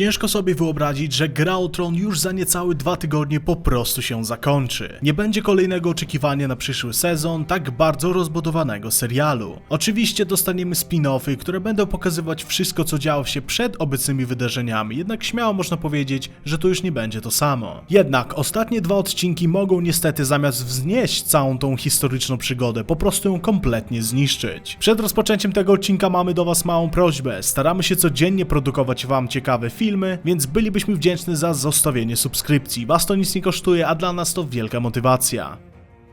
Ciężko sobie wyobrazić, że gra o Tron już za niecałe dwa tygodnie po prostu się zakończy. Nie będzie kolejnego oczekiwania na przyszły sezon tak bardzo rozbudowanego serialu. Oczywiście dostaniemy spin-offy, które będą pokazywać wszystko co działo się przed obecnymi wydarzeniami, jednak śmiało można powiedzieć, że to już nie będzie to samo. Jednak ostatnie dwa odcinki mogą niestety zamiast wznieść całą tą historyczną przygodę, po prostu ją kompletnie zniszczyć. Przed rozpoczęciem tego odcinka mamy do Was małą prośbę. Staramy się codziennie produkować Wam ciekawe filmy, więc bylibyśmy wdzięczni za zostawienie subskrypcji. Was to nic nie kosztuje, a dla nas to wielka motywacja.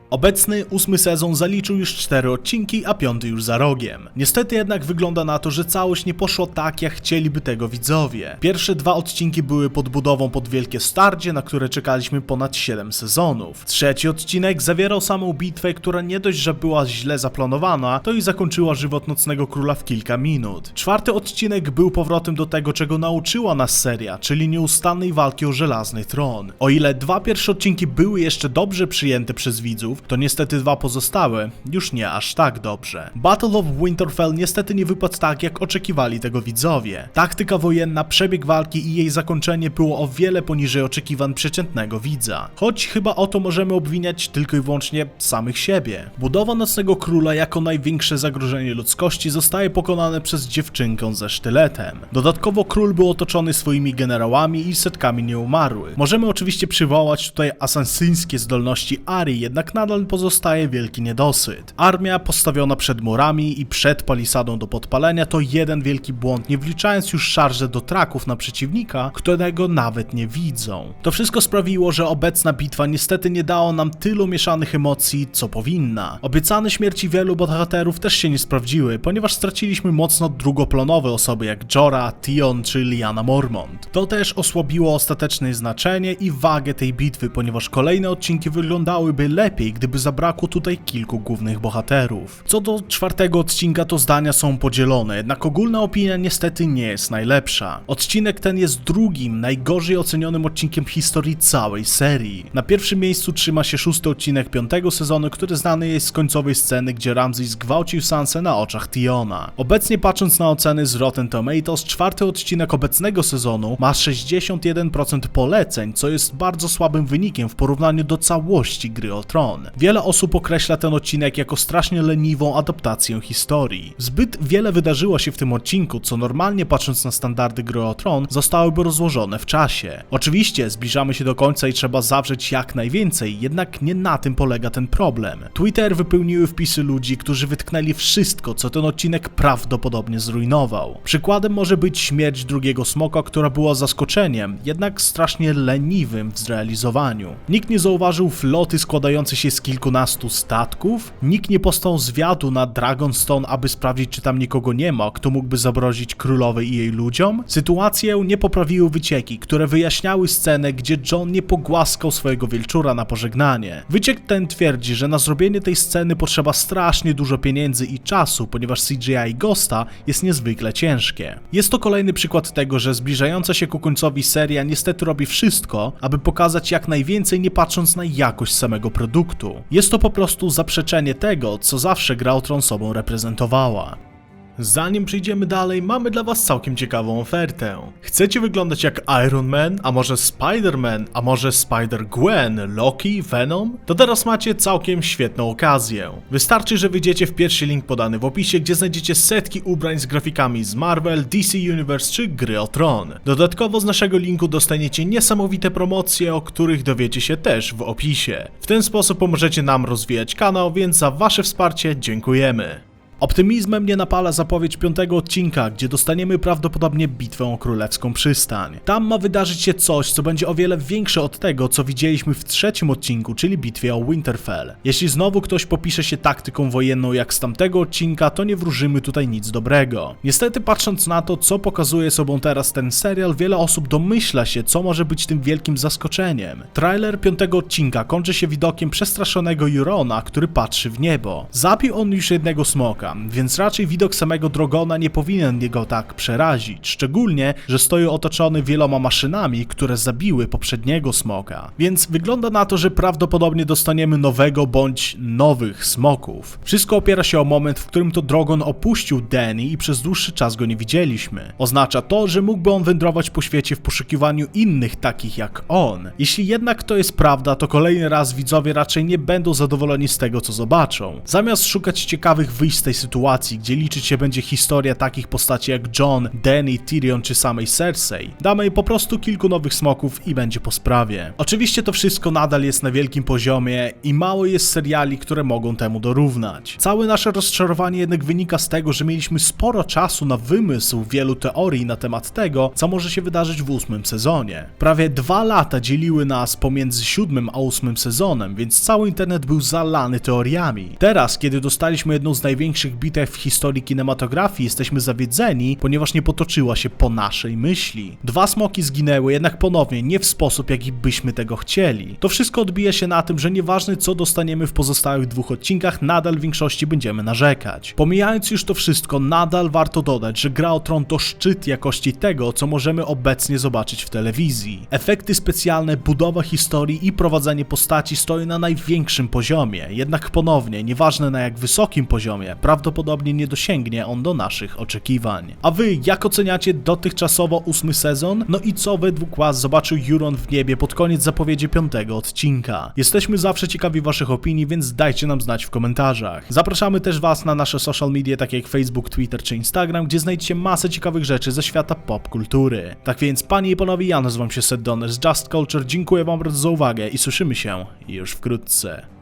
Obecny ósmy sezon zaliczył już cztery odcinki, a piąty już za rogiem. Niestety jednak wygląda na to, że całość nie poszło tak, jak chcieliby tego widzowie. Pierwsze dwa odcinki były podbudową pod wielkie starcie, na które czekaliśmy ponad 7 sezonów. Trzeci odcinek zawierał samą bitwę, która nie dość, że była źle zaplanowana, to i zakończyła żywot Nocnego Króla w kilka minut. Czwarty odcinek był powrotem do tego, czego nauczyła nas seria, czyli nieustannej walki o żelazny tron. O ile dwa pierwsze odcinki były jeszcze dobrze przyjęte przez widzów, to niestety dwa pozostałe już nie aż tak dobrze. Battle of Winterfell niestety nie wypadł tak, jak oczekiwali tego widzowie. Taktyka wojenna, przebieg walki i jej zakończenie było o wiele poniżej oczekiwań przeciętnego widza. Choć chyba o to możemy obwiniać tylko i wyłącznie samych siebie. Budowa Nocnego Króla jako największe zagrożenie ludzkości zostaje pokonane przez dziewczynkę ze sztyletem. Dodatkowo król był otoczony swoimi generałami i setkami nieumarłych. Możemy oczywiście przywołać tutaj asasyńskie zdolności Ari, jednak nadal pozostaje wielki niedosyt. Armia postawiona przed murami i przed palisadą do podpalenia to jeden wielki błąd, nie wliczając już szarże do traków na przeciwnika, którego nawet nie widzą. To wszystko sprawiło, że obecna bitwa niestety nie dała nam tylu mieszanych emocji, co powinna. Obiecane śmierci wielu bohaterów też się nie sprawdziły, ponieważ straciliśmy mocno drugoplanowe osoby jak Jorah, Tion czy Lyanna Mormont. To też osłabiło ostateczne znaczenie i wagę tej bitwy, ponieważ kolejne odcinki wyglądałyby lepiej, gdyby zabrakło tutaj kilku głównych bohaterów. Co do czwartego odcinka, to zdania są podzielone, jednak ogólna opinia niestety nie jest najlepsza. Odcinek ten jest drugim, najgorzej ocenionym odcinkiem w historii całej serii. Na pierwszym miejscu trzyma się szósty odcinek piątego sezonu, który znany jest z końcowej sceny, gdzie Ramsay zgwałcił Sansę na oczach Tiona. Obecnie patrząc na oceny z Rotten Tomatoes, czwarty odcinek obecnego sezonu ma 61% poleceń, co jest bardzo słabym wynikiem w porównaniu do całości gry o Tron. Wiele osób określa ten odcinek jako strasznie leniwą adaptację historii. Zbyt wiele wydarzyło się w tym odcinku, co normalnie patrząc na standardy gry o Tron, zostałyby rozłożone w czasie. Oczywiście zbliżamy się do końca i trzeba zawrzeć jak najwięcej, jednak nie na tym polega ten problem. Twitter wypełniły wpisy ludzi, którzy wytknęli wszystko, co ten odcinek prawdopodobnie zrujnował. Przykładem może być śmierć drugiego smoka, która była zaskoczeniem, jednak strasznie leniwym w zrealizowaniu. Nikt nie zauważył floty składającej się z kilkunastu statków, nikt nie postał zwiadu na Dragonstone, aby sprawdzić, czy tam nikogo nie ma, kto mógłby zagrozić królowej i jej ludziom. Sytuację nie poprawiły wycieki, które wyjaśniały scenę, gdzie John nie pogłaskał swojego wilczura na pożegnanie. Wyciek ten twierdzi, że na zrobienie tej sceny potrzeba strasznie dużo pieniędzy i czasu, ponieważ CGI Ghosta jest niezwykle ciężkie. Jest to kolejny przykład tego, że zbliżająca się ku końcowi seria niestety robi wszystko, aby pokazać jak najwięcej, nie patrząc na jakość samego produktu. Jest to po prostu zaprzeczenie tego, co zawsze gra o Tron sobą reprezentowała. Zanim przejdziemy dalej, mamy dla Was całkiem ciekawą ofertę. Chcecie wyglądać jak Iron Man, a może Spider-Man, a może Spider-Gwen, Loki, Venom? To teraz macie całkiem świetną okazję. Wystarczy, że wyjdziecie w pierwszy link podany w opisie, gdzie znajdziecie setki ubrań z grafikami z Marvel, DC Universe czy Gry o Tron. Dodatkowo z naszego linku dostaniecie niesamowite promocje, o których dowiecie się też w opisie. W ten sposób pomożecie nam rozwijać kanał, więc za Wasze wsparcie dziękujemy. Optymizmem nie napala zapowiedź piątego odcinka, gdzie dostaniemy prawdopodobnie bitwę o królewską przystań. Tam ma wydarzyć się coś, co będzie o wiele większe od tego, co widzieliśmy w trzecim odcinku, czyli bitwie o Winterfell. Jeśli znowu ktoś popisze się taktyką wojenną jak z tamtego odcinka, to nie wróżymy tutaj nic dobrego. Niestety patrząc na to, co pokazuje sobą teraz ten serial, wiele osób domyśla się, co może być tym wielkim zaskoczeniem. Trailer piątego odcinka kończy się widokiem przestraszonego Jurona, który patrzy w niebo. Zabił on już jednego smoka, więc raczej widok samego Drogona nie powinien jego tak przerazić, szczególnie, że stoi otoczony wieloma maszynami, które zabiły poprzedniego smoka. Więc wygląda na to, że prawdopodobnie dostaniemy nowego bądź nowych smoków. Wszystko opiera się o moment, w którym to Drogon opuścił Danny i przez dłuższy czas go nie widzieliśmy. Oznacza to, że mógłby on wędrować po świecie w poszukiwaniu innych takich jak on. Jeśli jednak to jest prawda, to kolejny raz widzowie raczej nie będą zadowoleni z tego, co zobaczą. Zamiast szukać ciekawych wyjść z tej sytuacji, gdzie liczyć się będzie historia takich postaci jak John, Danny, Tyrion czy samej Cersei, damy jej po prostu kilku nowych smoków i będzie po sprawie. Oczywiście to wszystko nadal jest na wielkim poziomie i mało jest seriali, które mogą temu dorównać. Całe nasze rozczarowanie jednak wynika z tego, że mieliśmy sporo czasu na wymysł wielu teorii na temat tego, co może się wydarzyć w ósmym sezonie. Prawie dwa lata dzieliły nas pomiędzy siódmym a ósmym sezonem, więc cały internet był zalany teoriami. Teraz, kiedy dostaliśmy jedną z największych bitew w historii kinematografii, jesteśmy zawiedzeni, ponieważ nie potoczyła się po naszej myśli. Dwa smoki zginęły, jednak ponownie nie w sposób, jaki byśmy tego chcieli. To wszystko odbija się na tym, że nieważne co dostaniemy w pozostałych dwóch odcinkach, nadal w większości będziemy narzekać. Pomijając już to wszystko, nadal warto dodać, że Gra o Tron to szczyt jakości tego, co możemy obecnie zobaczyć w telewizji. Efekty specjalne, budowa historii i prowadzenie postaci stoi na największym poziomie, jednak ponownie, nieważne na jak wysokim poziomie, prawdopodobnie nie dosięgnie on do naszych oczekiwań. A wy, jak oceniacie dotychczasowo ósmy sezon? No i co według was zobaczył Euron w niebie pod koniec zapowiedzi piątego odcinka? Jesteśmy zawsze ciekawi waszych opinii, więc dajcie nam znać w komentarzach. Zapraszamy też was na nasze social media, takie jak Facebook, Twitter czy Instagram, gdzie znajdziecie masę ciekawych rzeczy ze świata pop kultury. Tak więc, panie i panowie, ja nazywam się Seth Donner z Just Culture, dziękuję wam bardzo za uwagę i słyszymy się już wkrótce.